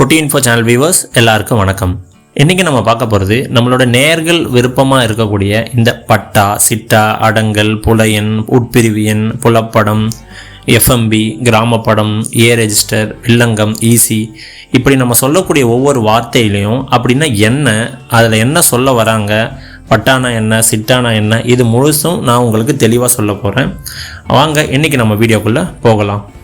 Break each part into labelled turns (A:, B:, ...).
A: குட்டி info channel viewers எல்லாருக்கும் வணக்கம். இன்றைக்கி நம்ம பார்க்க போகிறது நம்மளோட நேர்கள் விருப்பமாக இருக்கக்கூடிய இந்த பட்டா சிட்டா அடங்கல் புலையன் உட்பிரிவியன் புலப்படம் எஃப்எம்பி கிராமப்படம் ஏ ரெஜிஸ்டர் வில்லங்கம் ஈசி இப்படி நம்ம சொல்லக்கூடிய ஒவ்வொரு வார்த்தையிலையும் அப்படின்னா என்ன அதில் என்ன சொல்ல வராங்க பட்டானா என்ன சிட்டானா என்ன இது முழுசும் நான் உங்களுக்கு தெளிவாக சொல்ல போகிறேன் வாங்க இன்றைக்கி நம்ம வீடியோக்குள்ளே போகலாம்.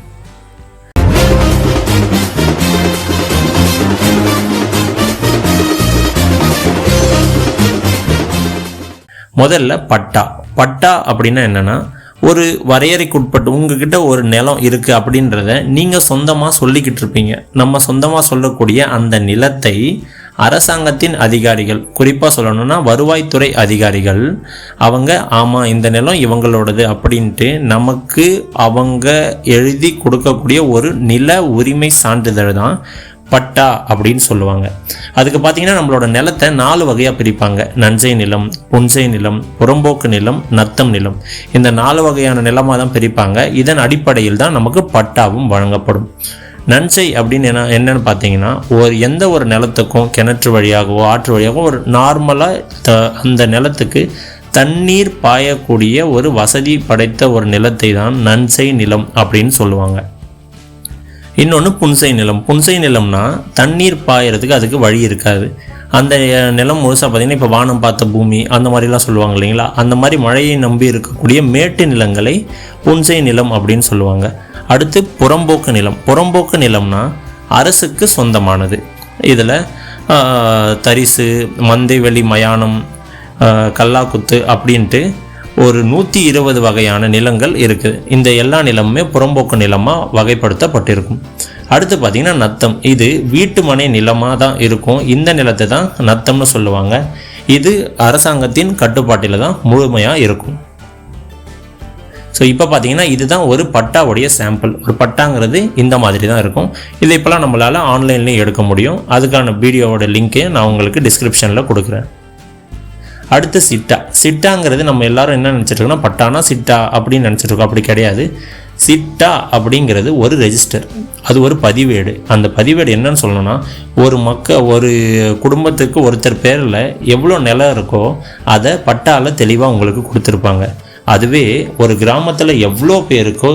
A: முதல்ல பட்டா. பட்டா அப்படின்னா என்னன்னா ஒரு வரையறைக்குட்பட்டு உங்ககிட்ட ஒரு நிலம் இருக்கு அப்படின்றத நீங்க சொந்தமா சொல்லிக்கிட்டு இருப்பீங்க. நம்ம சொந்தமா சொல்லக்கூடிய அந்த நிலத்தை அரசாங்கத்தின் அதிகாரிகள் குறிப்பாக சொல்லணும்னா வருவாய்த்துறை அதிகாரிகள் அவங்க ஆமாம் இந்த நிலம் இவங்களோடது அப்படின்ட்டு நமக்கு அவங்க எழுதி கொடுக்கக்கூடிய ஒரு நில உரிமை சான்றிதழ் தான் பட்டா அப்படின்னு சொல்லுவாங்க. அதுக்கு பார்த்தீங்கன்னா நம்மளோட நிலத்தை நாலு வகையாக பிரிப்பாங்க. நஞ்சை நிலம் புன்சை நிலம் புறம்போக்கு நிலம் நத்தம் நிலம். இந்த நாலு வகையான நிலமாக தான் பிரிப்பாங்க. இதன் அடிப்படையில் தான் நமக்கு பட்டாவும் வழங்கப்படும். நன்சை அப்படின்னு என்ன என்னன்னு பார்த்தீங்கன்னா ஒரு எந்த ஒரு நிலத்துக்கும் கிணற்று வழியாகவோ ஆற்று வழியாகவோ ஒரு நார்மலாக த அந்த நிலத்துக்கு தண்ணீர் பாயக்கூடிய ஒரு வசதி படைத்த ஒரு நிலத்தை தான் நன்சை நிலம் அப்படின்னு சொல்லுவாங்க. இன்னொன்று புன்சை நிலம். புன்சை நிலம்னா தண்ணீர் பாயறதுக்கு அதுக்கு வழி இருக்காது. அந்த நிலம் முழுசாக பார்த்தீங்கன்னா இப்போ வானம் பார்த்த பூமி அந்த மாதிரிலாம் சொல்லுவாங்க இல்லைங்களா? அந்த மாதிரி மழையை நம்பி இருக்கக்கூடிய மேட்டு நிலங்களை புன்சை நிலம் அப்படின்னு சொல்லுவாங்க. அடுத்து புறம்போக்கு நிலம். புறம்போக்கு நிலம்னா அரசுக்கு சொந்தமானது. இதில் தரிசு மந்தை வெளி மயானம் கல்லாக்குத்து அப்படின்ட்டு ஒரு நூற்றி இருபது வகையான நிலங்கள் இருக்குது இந்த எல்லா நிலமுமே புறம்போக்கு நிலமாக வகைப்படுத்தப்பட்டிருக்கும். அடுத்து பார்த்தீங்கன்னா நத்தம். இது வீட்டு மனை நிலமாக தான் இருக்கும். இந்த நிலத்தை தான் நத்தம்னு சொல்லுவாங்க. இது அரசாங்கத்தின் கட்டுப்பாட்டில் தான் முழுமையாக இருக்கும். ஸோ இப்போ பார்த்தீங்கன்னா இதுதான் ஒரு பட்டாவுடைய சாம்பிள் ஒரு பட்டாங்கிறது இந்த மாதிரி தான் இருக்கும். இதை இப்போலாம் நம்மளால் ஆன்லைன்லேயும் எடுக்க முடியும். அதுக்கான வீடியோவோட லிங்க்கையும் நான் உங்களுக்கு டிஸ்கிரிப்ஷனில் கொடுக்குறேன். அடுத்து சிட்டா. சிட்டாங்கிறது நம்ம எல்லாரும் என்ன நினச்சிட்ருக்கோம்னா பட்டானா சிட்டா அப்படின்னு நினச்சிட்ருக்கோம் அப்படி கிடையாது. சிட்டா அப்படிங்கிறது ஒரு ரெஜிஸ்டர் அது ஒரு பதிவேடு. அந்த பதிவேடு என்னன்னு சொல்லணும்னா ஒரு மக்க ஒரு குடும்பத்துக்கு ஒருத்தர் பேரில் எவ்வளோ நிலம் இருக்கோ அதை பட்டால தெளிவாக உங்களுக்கு கொடுத்துருப்பாங்க. அதுவே ஒரு கிராமத்தில் எவ்வளோ பேருக்கோ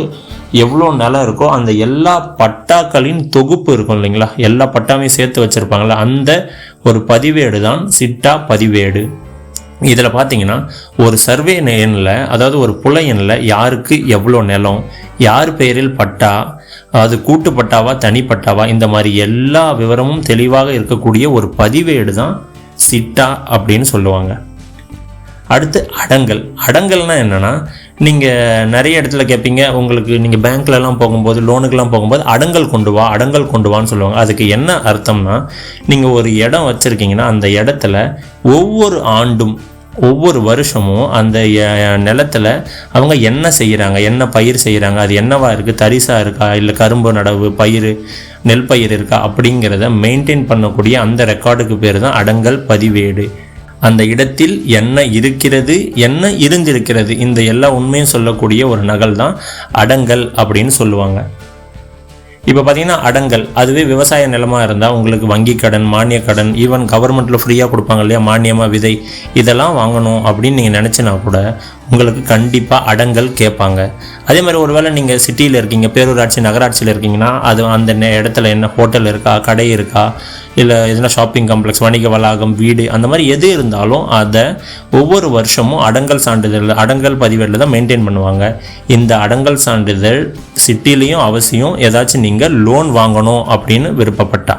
A: எவ்வளோ நிலம் இருக்கோ அந்த எல்லா பட்டாக்களின் தொகுப்பு இருக்கும் இல்லைங்களா? எல்லா பட்டாவையும் சேர்த்து வச்சுருப்பாங்களா அந்த ஒரு பதிவேடு தான் சிட்டா பதிவேடு. இதில் பார்த்தீங்கன்னா ஒரு சர்வே எண்ணில் அதாவது ஒரு புல எண்ணில் யாருக்கு எவ்வளோ நிலம் யார் பெயரில் பட்டா அது கூட்டு பட்டாவா இந்த மாதிரி எல்லா விவரமும் தெளிவாக இருக்கக்கூடிய ஒரு பதிவேடு தான் சிட்டா அப்படின்னு சொல்லுவாங்க. அடுத்து அடங்கல். அடங்கல்னா என்னன்னா நீங்கள் நிறைய இடத்துல கேட்பீங்க உங்களுக்கு நீங்கள் பேங்க்லலாம் போகும்போது லோனுக்கெல்லாம் போகும்போது அடங்கல் கொண்டு வா அடங்கல் கொண்டு வான்னு சொல்லுவாங்க. அதுக்கு என்ன அர்த்தம்னா நீங்கள் ஒரு இடம் வச்சுருக்கீங்கன்னா அந்த இடத்துல ஒவ்வொரு ஆண்டும் ஒவ்வொரு வருஷமும் அந்த நிலத்தில் நிலத்துல அவங்க என்ன செய்கிறாங்க என்ன பயிர் செய்கிறாங்க அது என்னவா இருக்குது தரிசாக இருக்கா இல்லை கரும்பு நடவு பயிர் நெல் பயிர் இருக்கா அப்படிங்கிறத மெயின்டைன் பண்ணக்கூடிய அந்த ரெக்கார்டுக்கு பேர் தான் அடங்கல் பதிவேடு. அந்த இடத்தில் என்ன இருக்கிறது என்ன இருந்திருக்கிறது இந்த எல்லா உண்மையும் சொல்லக்கூடிய ஒரு நகல் தான் அடங்கல் அப்படின்னு சொல்லுவாங்க. இப்போ பார்த்தீங்கன்னா அடங்கல். அதுவே விவசாய நிலமாக இருந்தால் உங்களுக்கு வங்கி கடன் மானிய கடன் ஈவன் கவர்மெண்ட்டில் ஃப்ரீயாக கொடுப்பாங்க இல்லையா? மானியமாக விதை இதெல்லாம் வாங்கணும் அப்படின்னு நீங்கள் நினச்சினா கூட உங்களுக்கு கண்டிப்பாக அடங்கல் கேட்பாங்க. அதே மாதிரி ஒருவேளை நீங்கள் சிட்டியில் இருக்கீங்க பேரூராட்சி நகராட்சியில் இருக்கீங்கன்னா அது அந்த இடத்துல என்ன ஹோட்டல் இருக்கா கடை இருக்கா இல்லை எதுனா ஷாப்பிங் காம்ப்ளெக்ஸ் வணிக வளாகம் வீடு அந்த மாதிரி எது இருந்தாலும் அதை ஒவ்வொரு வருஷமும் அடங்கல் சான்றிதழ் அடங்கல் பதிவேட்டில் தான் மெயின்டைன் பண்ணுவாங்க. இந்த அடங்கல் சான்றிதழ் சிட்டிலையும் அவசியம் ஏதாச்சும் நீங்கள் லோன் வாங்கணும் அப்படின்னு விருப்பப்பட்டா.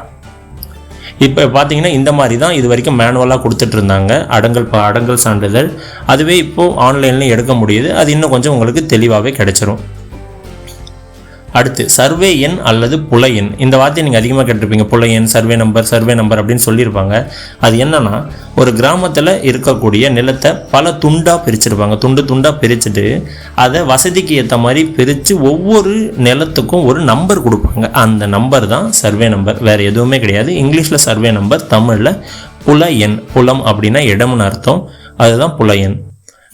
A: இப்போ பார்த்தீங்கன்னா இந்த மாதிரி தான் இது வரைக்கும் மேனுவலாக கொடுத்துட்டு இருந்தாங்க அடங்கல் அடங்கல் சான்றிதழ். அதுவே இப்போது ஆன்லைனில் எடுக்க முடியுது. அது இன்னும் கொஞ்சம் உங்களுக்கு தெளிவாகவே கிடைச்சிரும். அடுத்து சர்வே எண் அல்லது புல எண். இந்த வார்த்தையை நீங்கள் அதிகமாக கேட்டிருப்பீங்க. புல எண் சர்வே நம்பர் சர்வே நம்பர் அப்படின்னு சொல்லியிருப்பாங்க. அது என்னென்னா ஒரு கிராமத்தில் இருக்கக்கூடிய நிலத்தை பல துண்டாக பிரிச்சிருப்பாங்க. துண்டு துண்டாக பிரிச்சுட்டு அதை வசதிக்கு ஏற்ற மாதிரி பிரித்து ஒவ்வொரு நிலத்துக்கும் ஒரு நம்பர் கொடுப்பாங்க. அந்த நம்பர் தான் சர்வே நம்பர். வேறு எதுவுமே கிடையாது. இங்கிலீஷில் சர்வே நம்பர் தமிழில் புல எண் புலம் அப்படின்னா இடம்னு அர்த்தம். அதுதான் புல எண்.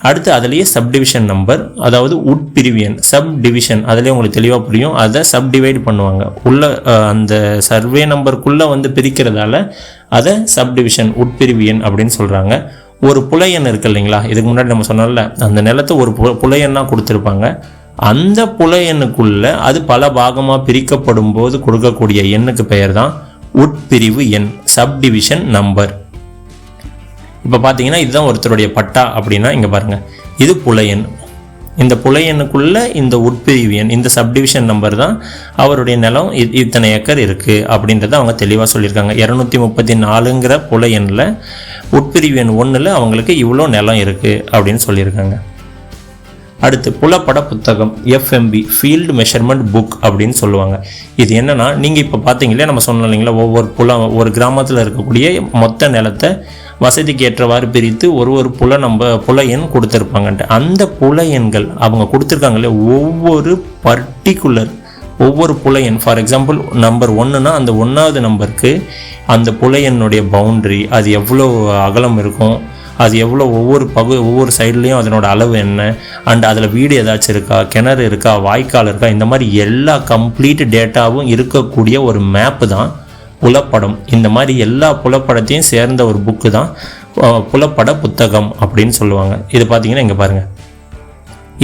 A: அடுத்து அதுலேயே சப்டிவிஷன் நம்பர் அதாவது உட்பிரிவு எண் சப் டிவிஷன் அதுலேயே உங்களுக்கு தெளிவாக புரியும். அதை சப் டிவைட் பண்ணுவாங்க. உள்ள அந்த சர்வே நம்பருக்குள்ளே வந்து பிரிக்கிறதால அதை சப் டிவிஷன் உட்பிரிவு எண் அப்படின்னு சொல்கிறாங்க ஒரு புலையன் இருக்கு இல்லைங்களா? இதுக்கு முன்னாடி நம்ம சொன்னோம்ல அந்த நிலத்தை ஒரு பு புலையன்னா கொடுத்துருப்பாங்க. அந்த புலையனுக்குள்ள அது பல பாகமாக பிரிக்கப்படும் போது கொடுக்கக்கூடிய எண்ணுக்கு பெயர் தான் உட்பிரிவு எண் சப்டிவிஷன் நம்பர் இப்போ பார்த்தீங்கன்னா இதுதான் ஒருத்தருடைய பட்டா அப்படின்னா இங்கே பாருங்கள் இது புலையன் இந்த புலையனுக்குள்ள இந்த உட்பிரிவு எண் இந்த சப்டிவிஷன் நம்பர் தான் அவருடைய நிலம். இ- இத்தனை ஏக்கர் இருக்குது அப்படின்றத அவங்க தெளிவாக சொல்லியிருக்காங்க. இரநூத்தி முப்பத்தி நாலுங்கிற புலையனில் உட்பிரிவு எண் ஒன்றில் அவங்களுக்கு இவ்வளோ நிலம் இருக்குது அப்படின்னு சொல்லியிருக்காங்க. அடுத்து புலப்பட புத்தகம் எஃப்எம்பி ஃபீல்டு மெஷர்மெண்ட் புக் அப்படின்னு சொல்லுவாங்க. இது என்னன்னா நீங்கள் இப்போ பார்த்தீங்களே நம்ம சொன்னோம் இல்லைங்களா ஒவ்வொரு புல ஒரு கிராமத்தில் இருக்கக்கூடிய மொத்த நிலத்தை வசதிக்கு ஏற்றவாறு பிரித்து ஒரு ஒரு புல நம்ம புல எண் கொடுத்துருப்பாங்கன்ட்டு. அந்த புல எண்கள் அவங்க கொடுத்துருக்காங்களே ஒவ்வொரு பர்டிகுலர் ஒவ்வொரு புல எண். ஃபார் எக்ஸாம்பிள் நம்பர் ஒன்றுனா அந்த ஒன்றாவது நம்பருக்கு அந்த புல எண்ணுடைய பவுண்ட்ரி அது எவ்வளோ அகலம் இருக்கும் அது எவ்வளோ ஒவ்வொரு பகு ஒவ்வொரு சைட்லேயும் அதனோட அளவு என்ன அண்ட் அதில் வீடு ஏதாச்சும் இருக்கா கிணறு இருக்கா வாய்க்கால் இருக்கா இந்த மாதிரி எல்லா கம்ப்ளீட் டேட்டாவும் இருக்கக்கூடிய ஒரு மேப்பு தான் புலப்படம். இந்த மாதிரி எல்லா புலப்படத்தையும் சேர்ந்த ஒரு புக்கு தான் புலப்பட புத்தகம் அப்படின்னு சொல்லுவாங்க. இது பார்த்தீங்கன்னா இங்கே பாருங்கள்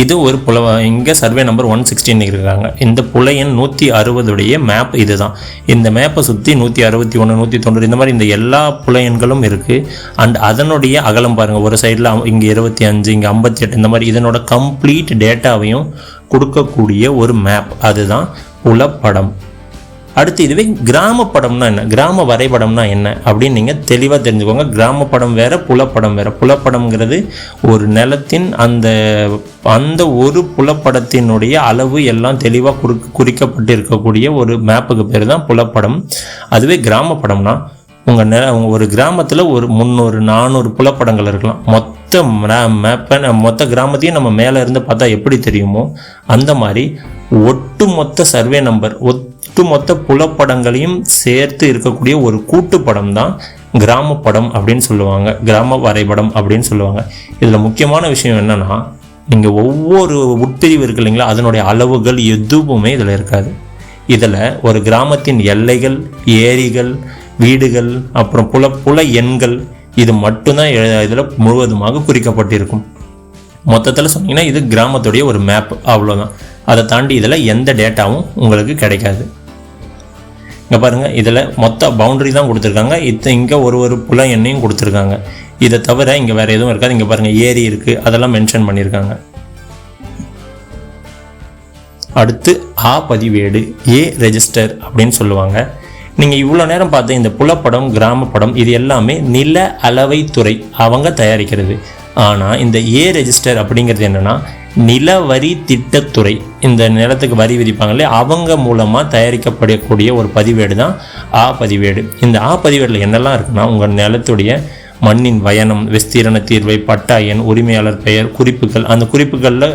A: இது ஒரு புல இங்கே சர்வே நம்பர் ஒன் சிக்ஸ்டீன் இருக்காங்க. இந்த புலையன் நூற்றி அறுபதுடைய மேப் இதுதான். இந்த மேப்பை சுற்றி நூற்றி அறுபத்தி ஒன்று நூற்றி தொண்ணூறு இந்த மாதிரி இந்த எல்லா புலையன்களும் இருக்குது அண்ட் அதனுடைய அகலம் பாருங்கள் ஒரு சைடில் இங்கே இருபத்தி அஞ்சு இங்கே ஐம்பத்தி எட்டு இந்த மாதிரி இதனோட கம்ப்ளீட் டேட்டாவையும் கொடுக்கக்கூடிய ஒரு மேப் அதுதான் புலப்படம். அடுத்து இதுவே கிராம படம்னா என்ன? கிராம வரைபடம்னா என்ன? அப்படின்னு நீங்கள் தெளிவாக தெரிஞ்சுக்கோங்க. கிராம படம் புலப்படம் வேறு. புலப்படம்ங்கிறது ஒரு நிலத்தின் அந்த அந்த ஒரு புலப்படத்தினுடைய அளவு எல்லாம் தெளிவாக குறி குறிக்கப்பட்டு இருக்கக்கூடிய ஒரு மேப்புக்கு பேர் தான் புலப்படம். அதுவே கிராம படம்னா உங்கள் நெ ஒரு கிராமத்தில் ஒரு முந்நூறு நானூறு புலப்படங்கள் இருக்கலாம். மொத்த மேப்பை மொத்த கிராமத்தையும் நம்ம மேலே இருந்து பார்த்தா எப்படி தெரியுமோ அந்த மாதிரி ஒட்டு மொத்த சர்வே நம்பர் ஒட்டுமொத்த புலப்படங்களையும் சேர்த்து இருக்கக்கூடிய ஒரு கூட்டுப்படம் தான் கிராம படம் அப்படின்னு சொல்லுவாங்க. கிராம வரைபடம் அப்படின்னு சொல்லுவாங்க. இதில் முக்கியமான விஷயம் என்னென்னா நீங்கள் ஒவ்வொரு உட்பிரிவு இருக்கு இல்லைங்களா அதனுடைய அளவுகள் எதுவுமே இதில் இருக்காது. இதில் ஒரு கிராமத்தின் எல்லைகள் ஏரிகள் வீடுகள் அப்புறம் புல புல எண்கள் இது மட்டும்தான் இதில் முழுவதுமாக குறிக்கப்பட்டிருக்கும். மொத்தத்தில் சொன்னீங்கன்னா இது கிராமத்துடைய ஒரு மேப் அவ்வளோதான் அதை தாண்டி இதில் எந்த டேட்டாவும் உங்களுக்கு கிடைக்காது. இங்கே பாருங்கள் இதில் மொத்த பவுண்டரி தான் கொடுத்துருக்காங்க. இத்த இங்கே ஒரு ஒரு புல எண்ணையும் கொடுத்துருக்காங்க. இதை தவிர இங்கே வேறு எதுவும் இருக்காது. இங்கே பாருங்கள் ஏரி இருக்குது அதெல்லாம் மென்ஷன் பண்ணியிருக்காங்க அடுத்து ஆ பதிவேடு ஏ ரெஜிஸ்டர் அப்படின்னு சொல்லுவாங்க. நீங்கள் இவ்வளோ நேரம் பார்த்த இந்த புலப்படம் கிராமப்படம் இது எல்லாமே நில அளவைத்துறை அவங்க தயாரிக்கிறது. ஆனால் இந்த ஏ ரெஜிஸ்டர் அப்படிங்கிறது என்னென்னா நிலவரி திட்டத்துறை இந்த நிலத்துக்கு வரி விதிப்பாங்களே அவங்க மூலமாக தயாரிக்கப்படக்கூடிய ஒரு பதிவேடு தான் ஆ பதிவேடு. இந்த ஆ பதிவேடில் என்னெல்லாம் இருக்குன்னா உங்கள் நிலத்துடைய மண்ணின் பயணம் விஸ்தீரண தீர்வை பட்டா எண் உரிமையாளர் பெயர் குறிப்புகள். அந்த குறிப்புகளில்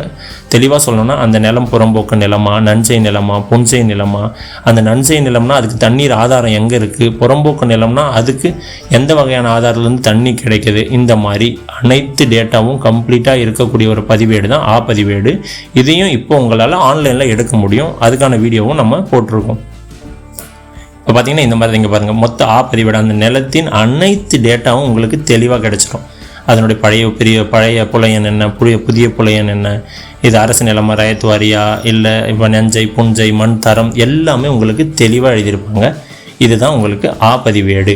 A: தெளிவாக சொல்லணும்னா அந்த நிலம் புறம்போக்கு நிலமா நஞ்சை நிலமா புன்சை நிலமா? அந்த நஞ்சை நிலம்னா அதுக்கு தண்ணீர் ஆதாரம் எங்கே இருக்குது புறம்போக்கு நிலம்னா அதுக்கு எந்த வகையான ஆதாரத்துலேருந்து தண்ணி கிடைக்கிது? இந்த மாதிரி அனைத்து டேட்டாவும் கம்ப்ளீட்டாக இருக்கக்கூடிய ஒரு பதிவேடு தான் ஆ பதிவேடு. இதையும் இப்போ உங்களால் ஆன்லைனில் எடுக்க முடியும். அதுக்கான வீடியோவும் நம்ம போட்டிருக்கோம். இப்போ பார்த்தீங்கன்னா இந்த மாதிரி நீங்கள் பாருங்கள் மொத்த ஆ அந்த நிலத்தின் அனைத்து டேட்டாவும் உங்களுக்கு தெளிவாக கிடச்சிடும் அதனுடைய பழைய பெரிய பழைய புலையன் என்ன புதிய புதிய புலையன் என்ன இது அரசு நிலமா ரயத்து வாரியா இல்லை இப்போ நெஞ்சை புஞ்சை மண் தரம் எல்லாமே உங்களுக்கு தெளிவாக எழுதியிருப்பாங்க. இதுதான் உங்களுக்கு ஆ பதிவேடு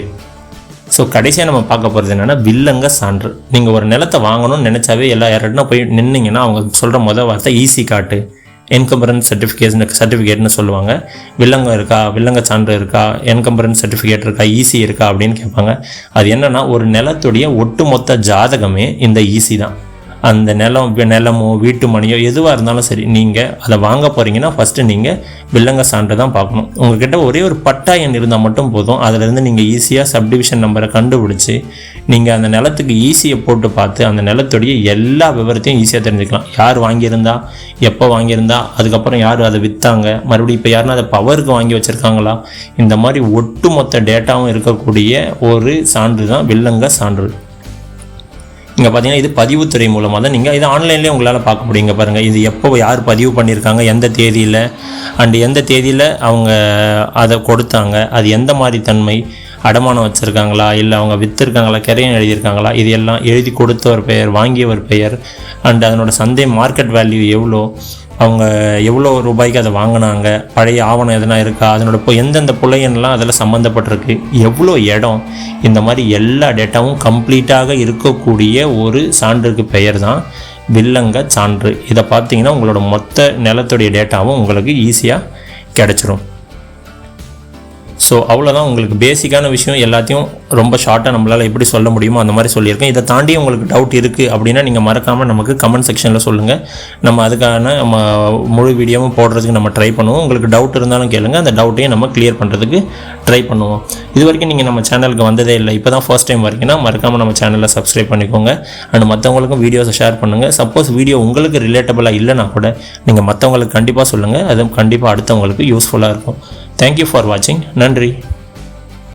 A: ஸோ கடைசியாக நம்ம பார்க்க போகிறது என்னென்னா வில்லங்க சான்று. நீங்கள் ஒரு நிலத்தை வாங்கணும்னு நினச்சாவே எல்லா யார்கிட்டனா போய் நின்னீங்கன்னா அவங்க சொல்கிற முதல் வார்த்தை ஈஸி காட்டு. என்கம்பரன்ஸ் சர்டிஃபிகேஷன் சர்டிஃபிகேட்னு சொல்லுவாங்க. வில்லங்கம் இருக்கா வில்லங்க சான்று இருக்கா என்கம்பரன்ஸ் சர்டிஃபிகேட் இருக்கா ஈசி இருக்கா அப்படின்னு கேட்பாங்க. அது என்னென்னா ஒரு நிலத்துடைய ஒட்டுமொத்த ஜாதகமே இந்த ஈசி தான். அந்த நிலம் நிலமோ வீட்டு மனையோ எதுவாக இருந்தாலும் சரி நீங்கள் அதை வாங்க போகிறீங்கன்னா ஃபஸ்ட்டு நீங்கள் வில்லங்க சான்று தான் பார்க்கணும். உங்ககிட்ட ஒரே ஒரு பட்டா எண் இருந்தால் மட்டும் போதும். அதுலேருந்து நீங்கள் ஈஸியாக சப்டிவிஷன் நம்பரை கண்டுபிடிச்சி நீங்கள் அந்த நிலத்துக்கு ஈஸியை போட்டு பார்த்து அந்த நிலத்துடைய எல்லா விவரத்தையும் ஈஸியாக தெரிஞ்சுக்கலாம். யார் வாங்கியிருந்தா எப்போ வாங்கியிருந்தா அதுக்கப்புறம் யார் அதை விற்றாங்க மறுபடியும் இப்போ யாருன்னா அதை பவருக்கு வாங்கி வச்சுருக்காங்களா? இந்த மாதிரி ஒட்டுமொத்த டேட்டாவும் இருக்கக்கூடிய ஒரு சான்று தான் வில்லங்க சான்று. இங்கே பார்த்தீங்கன்னா இது பதிவுத்துறை மூலமாக தான் நீங்கள் இது ஆன்லைன்லேயே உங்களால் பார்க்க முடியுங்க பாருங்கள் இது எப்போ யார் பதிவு பண்ணியிருக்காங்க எந்த தேதியில் அண்டு எந்த தேதியில் அவங்க அதை கொடுத்தாங்க அது எந்த மாதிரி தன்மை அடமானம் வச்சுருக்காங்களா இல்லை அவங்க விற்றுருக்காங்களா கிரையம் எழுதியிருக்காங்களா இது எல்லாம் எழுதி கொடுத்த ஒரு பெயர் வாங்கிய ஒரு பெயர் அண்ட் அதனோட சந்தை மார்க்கெட் வேல்யூ எவ்வளோ அவங்க எவ்வளோ ரூபாய்க்கு அதை வாங்கினாங்க பழைய ஆவணம் எதனா இருக்கா அதனோட இப்போ எந்தெந்த புள்ளையன்லாம் அதில் சம்மந்தப்பட்டிருக்கு எவ்வளோ இடம் இந்த மாதிரி எல்லா டேட்டாவும் கம்ப்ளீட்டாக இருக்கக்கூடிய ஒரு சான்றுக்கு பெயர் தான் வில்லங்க சான்று. இதை பார்த்தீங்கன்னா உங்களோட மொத்த நிலத்துடைய டேட்டாவும் உங்களுக்கு ஈஸியாக கிடச்சிரும். ஸோ அவ்வளோதான் உங்களுக்கு பேசிக்கான விஷயம். எல்லாத்தையும் ரொம்ப ஷார்ட்டாக நம்மளால் எப்படி சொல்ல முடியுமோ அந்த மாதிரி சொல்லியிருக்கேன். இதை தாண்டி உங்களுக்கு டவுட் இருக்குது அப்படின்னா நீங்கள் மறக்காமல் நமக்கு கமெண்ட் செக்ஷனில் சொல்லுங்கள் நம்ம அதுக்கான நம்ம முழு வீடியோவும் போடுறதுக்கு நம்ம ட்ரை பண்ணுவோம். உங்களுக்கு டவுட் இருந்தாலும் கேளுங்கள் அந்த டவுட்டையும் நம்ம கிளியர் பண்ணுறதுக்கு ட்ரை பண்ணுவோம். இது வரைக்கும் நீங்கள் நம்ம சேனலுக்கு வந்ததே இல்லை. இப்போ தான் ஃபர்ஸ்ட் டைம் வரீங்கன்னா மறக்காமல் நம்ம சேனலை சப்ஸ்கிரைப் பண்ணிக்கோங்க. அண்ட் மற்றவங்களுக்கும் வீடியோஸை ஷேர் பண்ணுங்கள் சப்போஸ் வீடியோ உங்களுக்கு ரிலேட்டபிளாக இல்லைனா கூட நீங்கள் மற்றவங்களுக்கு கண்டிப்பாக சொல்லுங்கள் அதுவும் கண்டிப்பாக அடுத்தவங்களுக்கு யூஸ்ஃபுல்லாக இருக்கும். தேங்க்யூ ஃபார் வாட்சிங் நன்றி